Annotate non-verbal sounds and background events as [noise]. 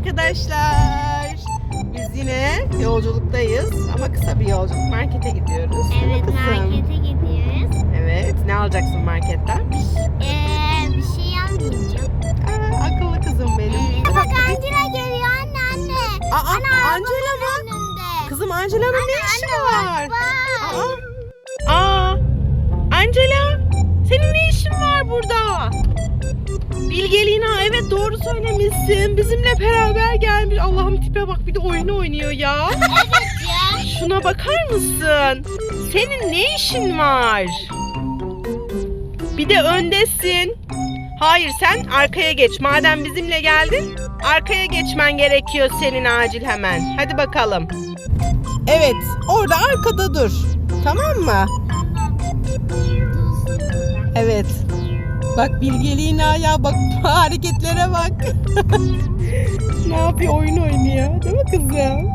arkadaşlar. Biz yine yolculuktayız ama kısa bir yolculuk. Markete gidiyoruz. Evet markete gidiyoruz. Evet. Ne alacaksın marketten? Ee, bir şey almayacağım. Aa, akıllı kızım benim. Evet. Bak Angela geliyor anne anne. Aa, Ana Angela mı? önünde. Kızım Angela'nın ne işi var? Bak. Aa, aa, Angela, senin ne işin var burada? Doğru söylemişsin. Bizimle beraber gelmiş. Allah'ım tipe bak bir de oyun oynuyor ya. [laughs] Evet ya. Şuna bakar mısın? Senin ne işin var? Bir de öndesin. Hayır sen arkaya geç. Madem bizimle geldin arkaya geçmen gerekiyor senin acil hemen. Hadi bakalım. Evet orada arkada dur. Tamam mı? Evet. Bak bilgeliğine ya bak [laughs] hareketlere bak. ne yapıyor oyun oynuyor değil mi kızım?